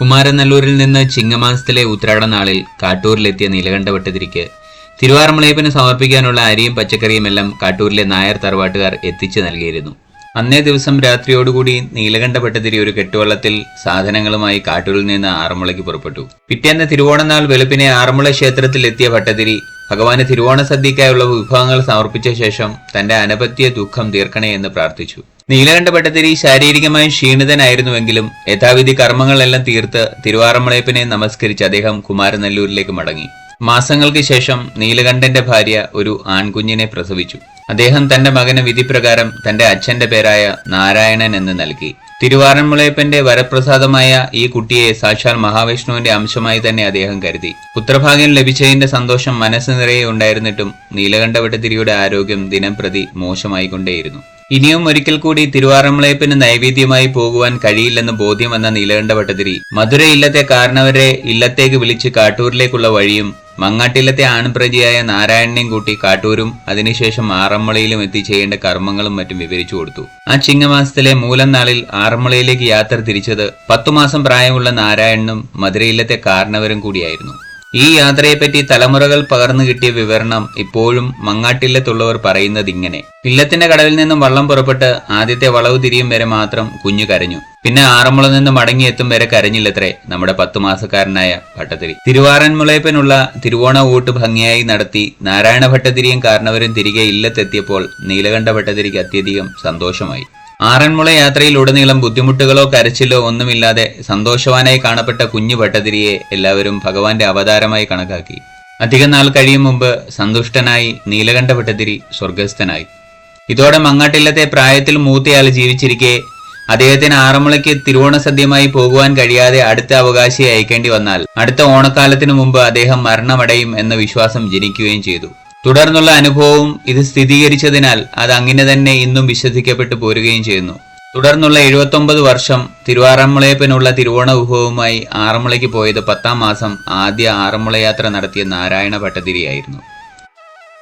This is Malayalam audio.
കുമാരനല്ലൂരിൽ നിന്ന് ചിങ്ങമാസത്തിലെ ഉത്രാട നാളിൽ കാട്ടൂരിലെത്തിയ നീലകണ്ഠ ഭട്ടതിരിക്ക് തിരുവാറമുളയപ്പിന് സമർപ്പിക്കാനുള്ള അരിയും പച്ചക്കറിയും എല്ലാം കാട്ടൂരിലെ നായർ തറവാട്ടുകാർ എത്തിച്ചു നൽകിയിരുന്നു. അന്നേ ദിവസം രാത്രിയോടുകൂടി നീലകണ്ഠ ഭട്ടതിരി ഒരു കെട്ടുവള്ളത്തിൽ സാധനങ്ങളുമായി കാട്ടൂരിൽ നിന്ന് ആറന്മുളയ്ക്ക് പുറപ്പെട്ടു. പിറ്റേന്ന് തിരുവോണനാൾ വെളുപ്പിനെ ആറന്മുള ക്ഷേത്രത്തിൽ എത്തിയ ഭട്ടതിരി ഭഗവാന് തിരുവോണ സദ്യക്കായുള്ള വിഭവങ്ങൾ സമർപ്പിച്ച ശേഷം തന്റെ അനപത്യ ദുഃഖം തീർക്കണേ എന്ന് പ്രാർത്ഥിച്ചു. നീലകണ്ഠ ഭട്ടതിരി ശാരീരികമായി ക്ഷീണിതനായിരുന്നുവെങ്കിലും യഥാവിധി കർമ്മങ്ങളെല്ലാം തീർത്ത് തിരുവാറമ്മളയപ്പനെ നമസ്കരിച്ച് അദ്ദേഹം കുമാരനല്ലൂരിലേക്ക് മടങ്ങി. മാസങ്ങൾക്ക് ശേഷം നീലകണ്ഠന്റെ ഭാര്യ ഒരു ആൺകുഞ്ഞിനെ പ്രസവിച്ചു. അദ്ദേഹം തന്റെ മകന് വിധിപ്രകാരം തന്റെ അച്ഛന്റെ പേരായ നാരായണൻ എന്ന് നൽകി. തിരുവാറന്മുളയപ്പന്റെ വരപ്രസാദമായ ഈ കുട്ടിയെ സാക്ഷാൽ മഹാവിഷ്ണുവിന്റെ അംശമായി തന്നെ അദ്ദേഹം കരുതി. പുത്രഭാഗ്യം ലഭിച്ചതിന്റെ സന്തോഷം മനസ്സ് നിറയെ ഉണ്ടായിരുന്നിട്ടും നീലകണ്ഠവട്ടതിരിയുടെ ആരോഗ്യം ദിനം പ്രതി മോശമായിക്കൊണ്ടേയിരുന്നു. ഇനിയും ഒരിക്കൽ കൂടി തിരുവാറന്മുളയപ്പിന് നൈവേദ്യമായി പോകുവാൻ കഴിയില്ലെന്ന് ബോധ്യം വന്ന നീലകണ്ഠ ഭട്ടതിരി മധുര ഇല്ലത്തെ കാരണവരെ ഇല്ലത്തേക്ക് വിളിച്ച് കാട്ടൂരിലേക്കുള്ള വഴിയും മങ്ങാട്ടില്ലത്തെ ആൺപ്രജയായ നാരായണനെയും കൂട്ടി കാട്ടൂരും അതിനുശേഷം ആറന്മുളയിലും എത്തി ചെയ്യേണ്ട കർമ്മങ്ങളും മറ്റും വിവരിച്ചു കൊടുത്തു. ആ ചിങ്ങമാസത്തിലെ മൂലം നാളിൽ ആറന്മുളയിലേക്ക് യാത്ര തിരിച്ചത് പത്തു മാസം പ്രായമുള്ള നാരായണനും മധുരയിലത്തെ കാരണവരും കൂടിയായിരുന്നു. ഈ യാത്രയെപ്പറ്റി തലമുറകൾ പകർന്നു കിട്ടിയ വിവരണം ഇപ്പോഴും മങ്ങാട്ടില്ലത്തുള്ളവർ പറയുന്നത് ഇങ്ങനെ ഇല്ലത്തിന്റെ കടവിൽ നിന്നും വള്ളം പുറപ്പെട്ട് ആദ്യത്തെ വളവ് തിരിയും വരെ മാത്രം കുഞ്ഞു കരഞ്ഞു. പിന്നെ ആറന്മുള നിന്ന് മടങ്ങിയെത്തും വരെ കരഞ്ഞില്ലത്രേ നമ്മുടെ പത്തു മാസക്കാരനായ ഭട്ടതിരി. തിരുവാറന്മുളയപ്പനുള്ള തിരുവോണ ഊട്ട് ഭംഗിയായി നടത്തി നാരായണ ഭട്ടതിരിയും കാരണവരും തിരികെ ഇല്ലത്തെത്തിയപ്പോൾ നീലകണ്ഠ ഭട്ടതിരിക്ക് അത്യധികം സന്തോഷമായി. ആറന്മുള യാത്രയിലുടനീളം ബുദ്ധിമുട്ടുകളോ കരച്ചിലോ ഒന്നുമില്ലാതെ സന്തോഷവാനായി കാണപ്പെട്ട കുഞ്ഞു ഭട്ടതിരിയെ എല്ലാവരും ഭഗവാന്റെ അവതാരമായി കണക്കാക്കി. അധികം നാൾ കഴിയും മുമ്പ് സന്തുഷ്ടനായി നീലകണ്ഠ ഭട്ടതിരി സ്വർഗസ്ഥനായി. ഇതോടെ മങ്ങാട്ടില്ലത്തെ പ്രായത്തിൽ മൂത്തയാൾ ജീവിച്ചിരിക്കെ അദ്ദേഹത്തിന് ആറന്മുളയ്ക്ക് തിരുവോണ സദ്യമായി പോകുവാൻ കഴിയാതെ അടുത്ത അവകാശിയെ അയക്കേണ്ടി വന്നാൽ അടുത്ത ഓണക്കാലത്തിനു മുമ്പ് അദ്ദേഹം മരണമടയും എന്ന വിശ്വാസം ജനിക്കുകയും ചെയ്തു. തുടർന്നുള്ള അനുഭവവും ഇത് സ്ഥിരീകരിച്ചതിനാൽ അത് അങ്ങനെ തന്നെ ഇന്നും വിശ്വസിക്കപ്പെട്ടു പോരുകയും ചെയ്യുന്നു. തുടർന്നുള്ള എഴുപത്തൊമ്പത് വർഷം തിരുവാറന്മുളയപ്പനുള്ള തിരുവോണ വിഭവവുമായി ആറന്മുളയ്ക്ക് പോയത് പത്താം മാസം ആദ്യ ആറന്മുള യാത്ര നടത്തിയ നാരായണ ഭട്ടതിരിയായിരുന്നു.